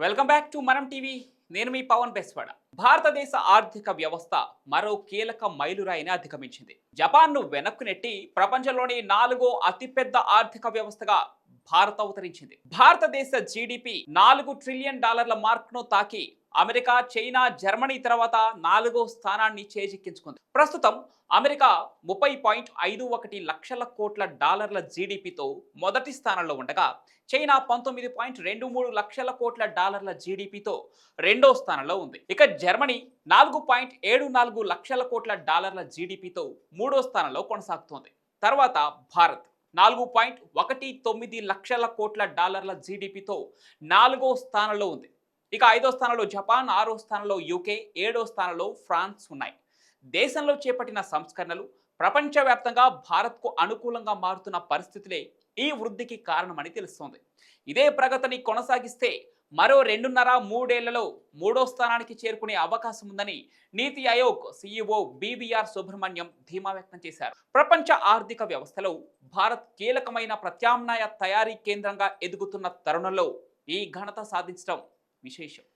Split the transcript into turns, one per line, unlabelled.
Welcome back to Manam TV నేను మీ పవన్ బెస్వాడ. భారతదేశ ఆర్థిక వ్యవస్థ మరో కీలక మైలురాయిని అధిగమించింది. జపాన్ను వెనక్కు నెట్టి ప్రపంచంలోని నాలుగో అతిపెద్ద ఆర్థిక వ్యవస్థగా భారత్ అవతరించింది. భారతదేశ జీడిపి నాలుగు ట్రిలియన్ డాలర్ల మార్క్ను తాకి అమెరికా చైనా జర్మనీ తర్వాత నాలుగో స్థానాన్ని చేజిక్కించుకుంది. ప్రస్తుతం అమెరికా ముప్పై పాయింట్ ఐదు ఒకటి లక్షల కోట్ల డాలర్ల జీడిపితో మొదటి స్థానంలో ఉండగా చైనా పంతొమ్మిది పాయింట్ రెండు మూడు లక్షల కోట్ల డాలర్ల జీడిపితో రెండో స్థానంలో ఉంది. ఇక జర్మనీ నాలుగు పాయింట్ ఏడు నాలుగు లక్షల కోట్ల డాలర్ల జీడిపితో మూడో స్థానంలో కొనసాగుతోంది. తర్వాత భారత్ నాలుగు పాయింట్ ఒకటి తొమ్మిది లక్షల కోట్ల డాలర్ల జీడిపితో నాలుగో స్థానంలో ఉంది. ఇక ఐదో స్థానంలో జపాన్ ఆరో స్థానంలో యూకే ఏడో స్థానంలో ఫ్రాన్స్ ఉన్నాయి. దేశంలో చేపట్టిన సంస్కరణలు ప్రపంచవ్యాప్తంగా భారత్కు అనుకూలంగా మారుతున్న పరిస్థితులే ఈ వృద్ధికి కారణమని తెలుస్తోంది. ఇదే ప్రగతిని కొనసాగిస్తే మరో రెండున్నర మూడేళ్ళలో మూడో స్థానానికి చేరుకునే అవకాశం ఉందని నీతి ఆయోగ్ సీఈఓ బీవీఆర్ సుబ్రహ్మణ్యం ధీమా వ్యక్తం చేశారు. ప్రపంచ ఆర్థిక వ్యవస్థలో భారత్ కీలకమైన ప్రత్యామ్నాయ తయారీ కేంద్రంగా ఎదుగుతున్న తరుణంలో ఈ ఘనత సాధించడం విశేషం